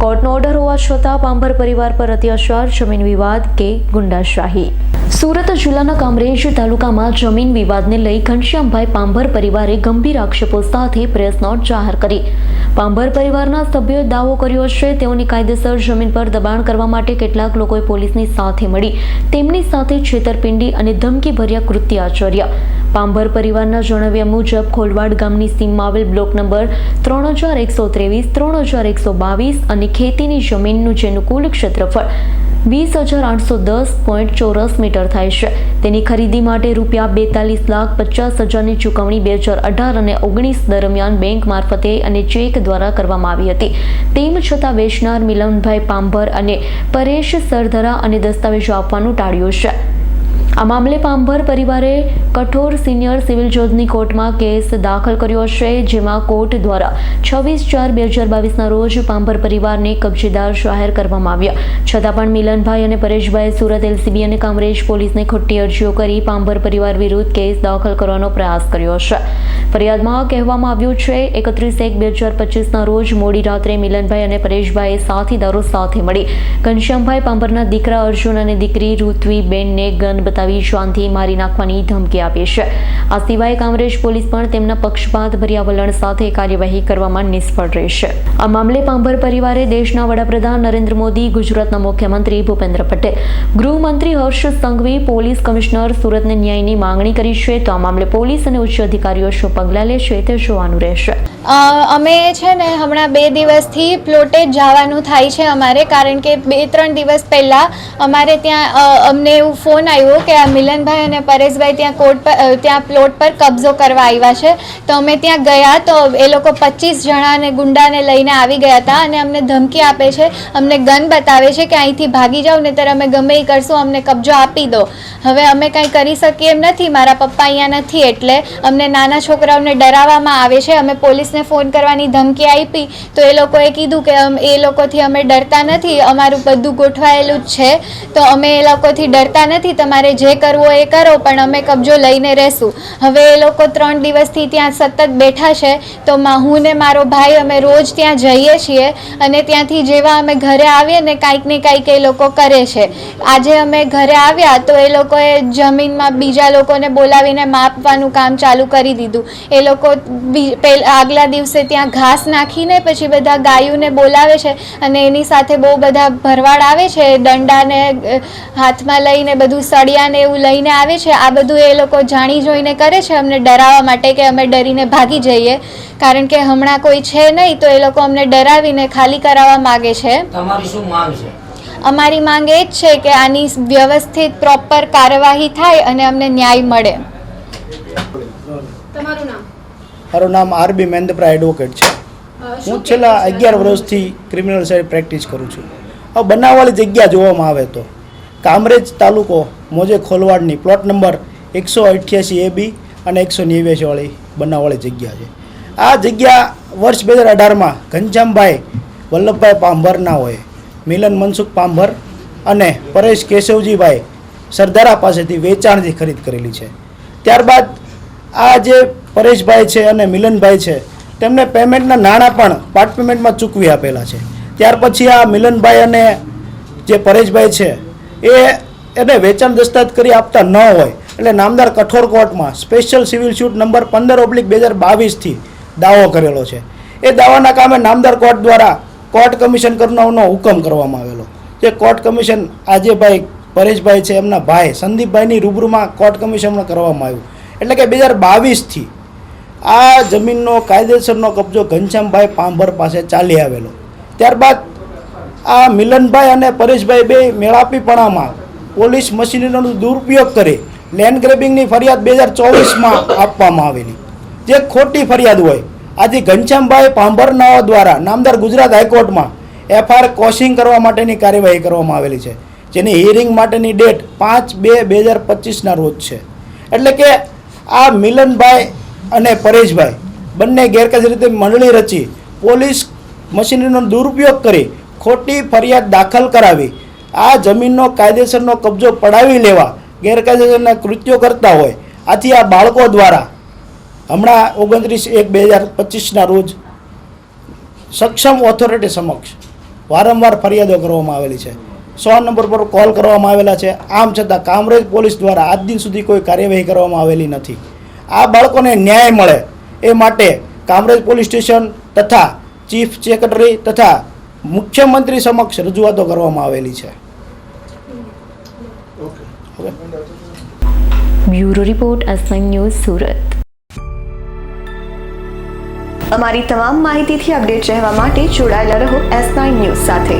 કોર્ટનો order હોવા છતાં પાંભર પરિવાર પર અત્યાચાર, જમીન વિવાદ કે ગુંડાશાહી. સુરત જિલ્લાના કામરેજ તાલુકામાં જમીન વિવાદને લઈ ઘનશ્યામભાઈ પાંભર પરિવારે ગંભીર આક્ષેપો સાથે પ્રેસ નોટ જાહેર કરી. પાંભર પરિવારના સભ્યોએ દાવો કર્યો છે. તેઓની કાયદેસર જમીન પર દબાણ કરવા માટે કેટલાક લોકોએ પોલીસની સાથે મળી. તેમની સાથે છેતરપિંડી અને ધમકીભર્યા કૃત્ય આચર્યા પાંભર પરિવારના જણાવ્યા મુજબ, ખોલવાડ ગામની સીમમાં આવેલ બ્લોક નંબર ત્રણ હજાર એકસો ત્રેવીસ, ત્રણ હજાર એકસો બાવીસ અને ખેતીની જમીનનું જેનું કુલ ક્ષેત્રફળ વીસ હજાર આઠસો દસ પોઈન્ટ ચોરસ મીટર થાય છે. તેની ખરીદી માટે રૂપિયા બેતાલીસ લાખ પચાસ હજારની ચૂકવણી બે હજાર અઢાર અને ઓગણીસ દરમિયાન બેંક મારફતે અને ચેક દ્વારા કરવામાં આવી હતી. તેમ છતાં વેચનાર મિલનભાઈ પાંભર અને પરેશ સરધરા અને દસ્તાવેજો આપવાનું ટાળ્યું છે. આ મામલે પાંભર પરિવારે કઠોર સિનિયર સિવિલ જજની કોર્ટમાં કેસ દાખલ કર્યો છે, જેમાં કોર્ટ દ્વારા છવ્વીસ ચાર બે હજાર બાવીસના રોજ પાંભર પરિવારને કબજેદાર જાહેર કરવામાં આવ્યા. છતાં પણ મિલનભાઈ અને પરેશભાઈએ સુરત એલસીબી અને કામરેજ પોલીસને ખોટી અરજીઓ કરી પાંભર પરિવાર વિરુદ્ધ કેસ દાખલ કરવાનો પ્રયાસ કર્યો છે. ફરિયાદમાં કહેવામાં આવ્યું છે, એકત્રીસ એક બે હજાર પચીસના રોજ મોડી રાત્રે મિલનભાઈ અને પરેશભાઈએ સાથીદારો સાથે મળી. ઘનશ્યામભાઈ પાંભરના દીકરા અર્જુન અને દીકરી ઋત્વીબેનને ગન બતાવી શાંતિ મારી નાખવાની ધમકી આપી છે. આ સિવાય કામરેજ પોલીસ પણ તેમના પક્ષપાત ભર્યા વલણ સાથે કાર્યવાહી કરવામાં નિષ્ફળ રહેશે આ મામલે પાંભર પરિવારે દેશના વડાપ્રધાન નરેન્દ્ર મોદી, ગુજરાતના મુખ્યમંત્રી ભૂપેન્દ્ર પટેલ, ગૃહમંત્રી હર્ષ સંઘવી, પોલીસ કમિશનર સુરતને ન્યાયની માંગણી કરી છે. તો આ મામલે પોલીસ અને ઉચ્ચ અધિકારીઓ શું પગલાં લેશે તે જોવાનું રહેશે. અમે છે ને હમણાં બે દિવસથી પ્લોટે જ જવાનું થાય છે અમારે, કારણ કે બે ત્રણ દિવસ પહેલાં અમારે ત્યાં અમને એવું ફોન આવ્યો કે આ મિલનભાઈ અને પરેશભાઈ ત્યાં કોર્ટ પર ત્યાં પ્લોટ પર કબજો કરવા આવ્યા છે. તો અમે ત્યાં ગયા તો એ લોકો પચીસ જણાને, ગુંડાને લઈને આવી ગયા હતા અને અમને ધમકી આપે છે. અમને ગન બતાવે છે કે અહીંથી ભાગી જાઓ ને ત્યારે અમે ગમે એ કરશું, અમને કબજો આપી દો. હવે અમે કંઈ કરી શકીએ એમ નથી, મારા પપ્પા અહીંયા નથી એટલે અમને નાના છોકરાઓને ડરાવવામાં આવે છે. અમે પોલીસને ફોન કરવાની ધમકી આપી તો એ લોકોએ કીધું કે એ લોકોથી અમે ડરતા નથી, અમારું બધું ગોઠવાયેલું જ છે. તો અમે એ લોકોથી ડરતા નથી, તમારે જે કરવું એ કરો, પણ અમે કબજો લઈને રહેશું. હવે એ લોકો ત્રણ દિવસથી ત્યાં સતત બેઠા છે, તો હું ને મારો ભાઈ અમે રોજ ત્યાં જઈએ છીએ અને ત્યાંથી જેવા અમે ઘરે આવીએ ને કાંઈક ને કાંઈક એ લોકો કરે છે. આજે અમે ઘરે આવ્યા તો એ લોકોએ જમીનમાં બીજા લોકોને બોલાવીને માપવાનું કામ ચાલુ કરી દીધું. એ લોકો બી- પહેલ- દિવસે ત્યાં ઘાસ નાખીને પછી બધા ગાયોને બોલાવે છે અને એની સાથે બહુ બધા ભરવાડ આવે છે. દંડાને હાથમાં લઈને બધું સળિયાને એવું લઈને આવે છે. આ બધું એ લોકો જાણી જોઈને કરે છે. અમને ડરાવવા માટે કે અમે ડરીને ભાગી જઈએ. કારણ કે હમણાં કોઈ છે નહીં તો એ લોકો અમને ડરાવીને ખાલી કરાવવા માગે છે. તમારી શું માંગ છે? અમારી માંગ એ જ છે કે આની વ્યવસ્થિત પ્રોપર કાર્યવાહી થાય અને અમને ન્યાય મળે. તમારું નામ? મારું નામ આરબી મહેન્દ્રપ્રા એડવોકેટ છે. હું છેલ્લા અગિયાર વર્ષથી ક્રિમિનલ સાઈડ પ્રેક્ટિસ કરું છું. હવે બનાવવાળી જગ્યા જોવામાં આવે તો. કામરેજ તાલુકો મોજે ખોલવાડની પ્લોટ નંબર એકસો અઠ્યાસી એ બી અને એકસો નેવ્યાસીવાળી બનાવવાળી જગ્યા છે. આ જગ્યા વર્ષ બે હજાર અઢારમાં ઘનશ્યામભાઈ વલ્લભભાઈ પાંભરના હોય મિલન મનસુખ પાંભર અને પરેશ કેશવજીભાઈ સરદારા પાસેથી વેચાણથી ખરીદ કરેલી છે. ત્યારબાદ આ જે પરેશભાઈ છે અને મિલનભાઈ છે, તેમને પેમેન્ટના નાણાં પણ પાર્ટ પેમેન્ટમાં ચૂકવી આપેલા છે. ત્યાર પછી આ મિલનભાઈ અને જે પરેશભાઈ છે, એ એને વેચાણ દસ્તાવેજ કરી આપતા ન હોય, એટલે નામદાર કઠોર કોર્ટમાં સ્પેશિયલ સિવિલ સ્યુટ નંબર પંદર ઓબ્લિક બે હજાર બાવીસથી દાવો કરેલો છે. એ દાવાના કામે નામદાર કોર્ટ દ્વારા કોર્ટ કમિશન કરનારનો હુકમ કરવામાં આવેલો. જે કોર્ટ કમિશન આજે ભાઈ પરેશભાઈ છે, એમના ભાઈ સંદીપભાઈની રૂબરૂમાં કોર્ટ કમિશન કરવામાં આવ્યું. એટલે કે બે હજાર બાવીસથી આ જમીનનો કાયદેસરનો કબજો ઘનશ્યામભાઈ પાંભર પાસે ચાલી આવેલો. ત્યારબાદ આ મિલનભાઈ અને પરેશભાઈ બે મેળાપીપણામાં પોલીસ મશીનરીનો દુરુપયોગ કરી લેન્ડ ગ્રેબિંગની ફરિયાદ બે હજાર ચોવીસમાં આપવામાં આવેલી. જે ખોટી ફરિયાદ હોય આજે ઘનશ્યામભાઈ પાંભરનાઓ દ્વારા નામદાર ગુજરાત હાઈકોર્ટમાં એફઆઈઆર કોશિંગ કરવા માટેની કાર્યવાહી કરવામાં આવેલી છે, જેની હિયરિંગ માટેની ડેટ પાંચ બે બે હજાર પચીસના રોજ છે. એટલે કે આ મિલનભાઈ અને પરેશભાઈ બંને ગેરકાયદે રીતે મંડળી રચી પોલીસ મશીનરીનો દુરુપયોગ કરી ખોટી ફરિયાદ દાખલ કરાવી. આ જમીનનો કાયદેસરનો કબજો પડાવી લેવા ગેરકાયદેસરના કૃત્યો કરતા હોય. આથી આ બાળકો દ્વારા હમણાં ઓગણત્રીસ એક બે હજાર પચીસના રોજ સક્ષમ ઓથોરિટી સમક્ષ વારંવાર ફરિયાદો કરવામાં આવેલી છે. સો નંબર પર કોલ કરવામાં આવેલા છે. આમ છતાં કામરેજ પોલીસ દ્વારા આજ દિન સુધી કોઈ કાર્યવાહી કરવામાં આવેલી નથી. આ બાળકોને ન્યાય મળે એ માટે કામરેજ પોલીસ સ્ટેશન તથા ચીફ સેક્રેટરી તથા મુખ્યમંત્રી સમક્ષ રજૂઆતો કરવામાં આવેલી છે. Bureau report S news Surat. અમારી તમામ માહિતીથી અપડેટ રહેવા માટે જોડાયેલા રહો એસ નાઇન ન્યૂઝ સાથે.